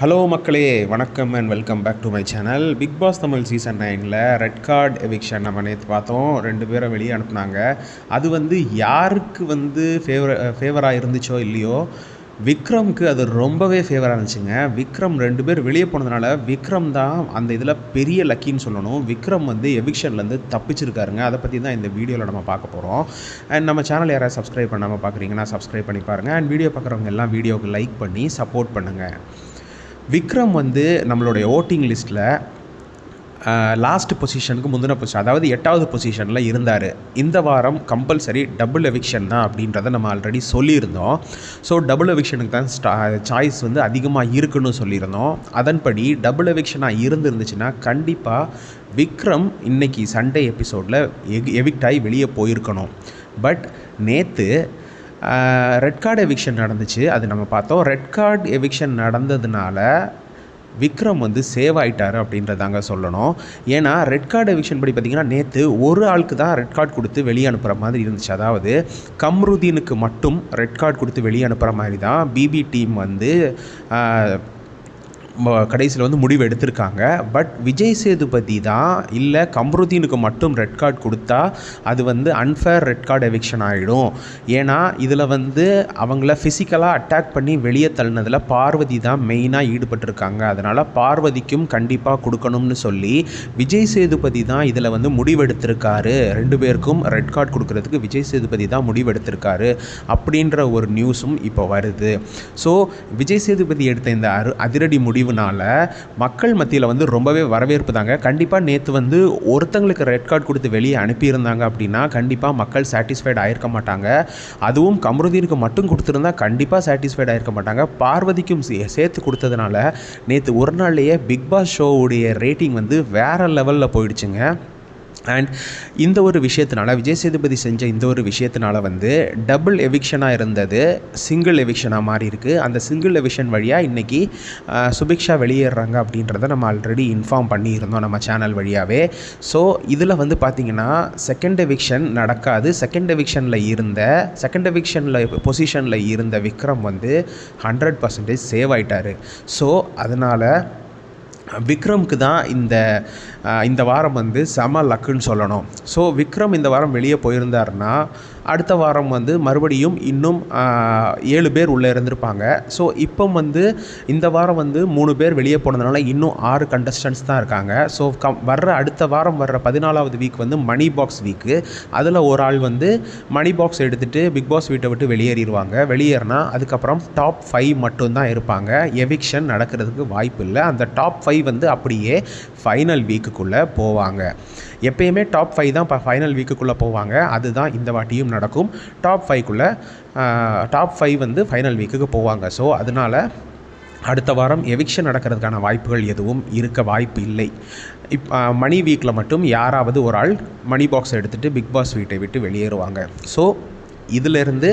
Hello மக்களே. வணக்கம் and welcome back to my channel Bigg Boss Tamil season நைனில் red card eviction நம்ம நேற்று பார்த்தோம். ரெண்டு பேரை வெளியே அனுப்புனாங்க. அது வந்து யாருக்கு வந்து ஃபேவர் ஃபேவராக இருந்துச்சோ இல்லையோ விக்ரம்க்கு அது ரொம்பவே ஃபேவராக இருந்துச்சுங்க. விக்ரம் ரெண்டு பேர் வெளியே போனதுனால விக்ரம் தான் அந்த இதில் பெரிய லக்கின்னு சொல்லணும். விக்ரம் வந்து எவிக்ஷன்லேருந்து தப்பிச்சிருக்காருங்க. அதை பற்றி தான் இந்த வீடியோவில் நம்ம பார்க்க போகிறோம் அண்ட் நம்ம சேனல் யாராவது சப்ஸ்கிரைப் பண்ணாமல் பார்க்குறீங்கன்னா சப்ஸ்கிரைப் பண்ணி பாருங்கள் அண்ட் வீடியோ பார்க்குறவங்க எல்லாம் வீடியோவுக்கு லைக் பண்ணி சப்போர்ட் பண்ணுங்கள் விக்ரம் வந்து நம்மளுடைய ஓட்டிங் லிஸ்ட்டில் லாஸ்ட் பொசிஷனுக்கு முந்தின பொசிஷன் அதாவது எட்டாவது பொசிஷனில் இருந்தார். இந்த வாரம் கம்பல்சரி டபுள் எவிக்ஷன் தான் அப்படின்றத நம்ம ஆல்ரெடி சொல்லியிருந்தோம். ஸோ டபுள் எவிக்ஷனுக்கு தான் ஸ்டா சாய்ஸ் வந்து அதிகமாக இருக்குன்னு சொல்லியிருந்தோம். அதன்படி டபுள் எவிக்ஷனாக இருந்துருந்துச்சுன்னா கண்டிப்பாக விக்ரம் இன்னைக்கு சண்டே எபிசோடில் எக் எவிக்ட் ஆகி வெளியே போயிருக்கணும். பட் நேற்று ரெட் கார்டு எவிக்ஷன் நடந்துச்சு. அது நம்ம பார்த்தோம். ரெட் கார்டு எவிக்ஷன் நடந்ததுனால விக்ரம் வந்து சேவ் ஆகிட்டார் அப்படின்றதாங்க சொல்லணும். ஏன்னா ரெட் கார்டு எவிக்ஷன் படி பார்த்திங்கன்னா நேற்று ஒரு ஆளுக்கு தான் ரெட் கார்டு கொடுத்து வெளியே அனுப்புகிற மாதிரி இருந்துச்சு. அதாவது கம்ருதீனுக்கு மட்டும் ரெட் கார்டு கொடுத்து வெளியே அனுப்புகிற மாதிரி தான் பிபி டீம் வந்து கடைசியில் வந்து முடிவு எடுத்திருக்காங்க. பட் விஜய் சேதுபதி தான் இல்லை கம்ருதீனுக்கு மட்டும் ரெட் கார்டு கொடுத்தா அது வந்து அன்ஃபேர் ரெட் கார்டு எவிக்ஷன் ஆகிடும் ஏன்னா இதில் வந்து அவங்கள ஃபிசிக்கலாக அட்டாக் பண்ணி வெளியே தள்ளினதில் பார்வதி தான் மெயினாக ஈடுபட்டிருக்காங்க. அதனால் பார்வதிக்கும் கண்டிப்பாக கொடுக்கணும்னு சொல்லி விஜய் சேதுபதி தான் இதில் வந்து முடிவெடுத்திருக்காரு ரெண்டு பேருக்கும் ரெட் கார்டு கொடுக்கறதுக்கு விஜய் சேதுபதி தான் முடிவெடுத்திருக்காரு அப்படின்ற ஒரு நியூஸும் இப்போ வருது. ஸோ விஜய் சேதுபதி எடுத்த இந்த அரு அதிரடி முடிவுனால மக்கள் மத்தியில் வந்து ரொம்பவே வரவேற்பு தாங்க. கண்டிப்பாக நேற்று வந்து ஒருத்தங்களுக்கு ரெட் கார்டு கொடுத்து வெளியே அனுப்பியிருந்தாங்க அப்படின்னா கண்டிப்பாக மக்கள் சாட்டிஸ்ஃபைட் ஆயிருக்க மாட்டாங்க. அதுவும் கமருதீனுக்கு மட்டும் கொடுத்துருந்தா கண்டிப்பாக சாட்டிஸ்ஃபைட் ஆயிருக்க மாட்டாங்க. பார்வதிக்கும் சே சேர்த்து கொடுத்ததுனால நேற்று ஒரு நாள்லேயே பிக் பாஸ் ஷோவுடைய ரேட்டிங் வந்து வேறு லெவலில் போயிடுச்சுங்க. அண்ட் இந்த ஒரு விஷயத்தினால விஜய் சேதுபதி செஞ்ச இந்த ஒரு விஷயத்தினால வந்து டபுள் எவிக்ஷனாக இருந்தது சிங்கிள் எவிக்ஷனாக மாறி இருக்குது அந்த சிங்கிள் எவிக்ஷன் வழியாக இன்றைக்கி சுபிக்ஷா வெளியேறாங்க அப்படின்றத நம்ம ஆல்ரெடி இன்ஃபார்ம் பண்ணியிருந்தோம் நம்ம சேனல் வழியாகவே ஸோ இதில் வந்து பார்த்திங்கன்னா செகண்ட் எவிக்ஷன் நடக்காது. செகண்ட் எவிக்ஷனில் இருந்த செகண்ட் எவிக்ஷனில் பொசிஷனில் இருந்த விக்ரம் வந்து ஹண்ட்ரட் பர்சன்டேஜ் சேவ் ஆயிட்டார். ஸோ அதனால் விக்ரம்க்கு தான் இந்த இந்த வாரம் வந்து செம லக்குன்னு சொல்லணும். ஸோ விக்ரம் இந்த வாரம் வெளியே போயிருந்தாருன்னா அடுத்த வாரம் வந்து மறுபடியும் இன்னும் ஏழு பேர் உள்ளே இருந்திருப்பாங்க. ஸோ இப்போ வந்து இந்த வாரம் வந்து மூணு பேர் வெளியே போனதுனால இன்னும் ஆறு கண்டஸ்டன்ஸ் தான் இருக்காங்க. ஸோ கம் வர்ற அடுத்த வாரம் வர்ற பதினாலாவது வீக் வந்து மணி பாக்ஸ் வீக்கு அதில் ஒரு ஆள் வந்து மணி பாக்ஸ் எடுத்துகிட்டு பிக் பாஸ் வீட்டை விட்டு வெளியேறிடுவாங்க. வெளியேறினா அதுக்கப்புறம் டாப் ஃபைவ் மட்டும்தான் இருப்பாங்க. எவிக்ஷன் நடக்கிறதுக்கு வாய்ப்பு இல்லை. அந்த டாப் ஃபைவ் வந்து அப்படியே ஃபைனல் வீக்குக்குள்ளே போவாங்க. எப்பயுமே டாப் ஃபைவ் தான் இப்போ ஃபைனல் வீக்குக்குள்ளே போவாங்க. அதுதான் இந்த வாட்டியும் நடக்கும். டாப் ஃபைவ்க்குள்ளே டாப் ஃபைவ் வந்து ஃபைனல் வீக்குக்கு போவாங்க. ஸோ அதனால் அடுத்த வாரம் எவிக்ஷன் நடக்கிறதுக்கான வாய்ப்புகள் எதுவும் இருக்க வாய்ப்பு இல்லை. இப் மணி வீக்கில் மட்டும் யாராவது ஒரு ஆள் மணி பாக்ஸ் எடுத்துகிட்டு பிக் பாஸ் வீட்டை விட்டு வெளியேறுவாங்க. ஸோ இதிலிருந்து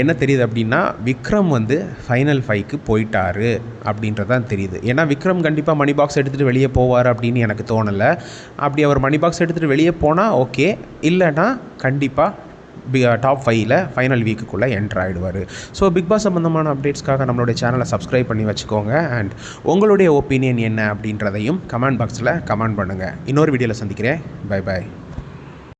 என்ன தெரியுது அப்படின்னா விக்ரம் வந்து ஃபைனல் ஃபைவ்க்கு போயிட்டாரு அப்படின்றது தான் தெரியுது. ஏன்னா விக்ரம் கண்டிப்பாக மணி பாக்ஸ் எடுத்துகிட்டு வெளியே போவார் அப்படின்னு எனக்கு தோணலை. அப்படி அவர் மணி பாக்ஸ் எடுத்துகிட்டு வெளியே போனால் ஓகே இல்லைன்னா கண்டிப்பாக பி டாப் ஃபைவ்ல ஃபைனல் வீக்குக்குள்ளே என்ட்ரு ஆகிடுவார் ஸோ பிக் பாஸ் சம்மந்தமான அப்டேட்ஸ்க்காக நம்மளுடைய சேனலை சப்ஸ்கிரைப் பண்ணி வச்சுக்கோங்க. அண்ட் உங்களுடைய ஒப்பீனியன் என்ன அப்படின்றதையும் கமெண்ட் பாக்ஸில் கமெண்ட் பண்ணுங்கள் இன்னொரு வீடியோவில் சந்திக்கிறேன். Bye bye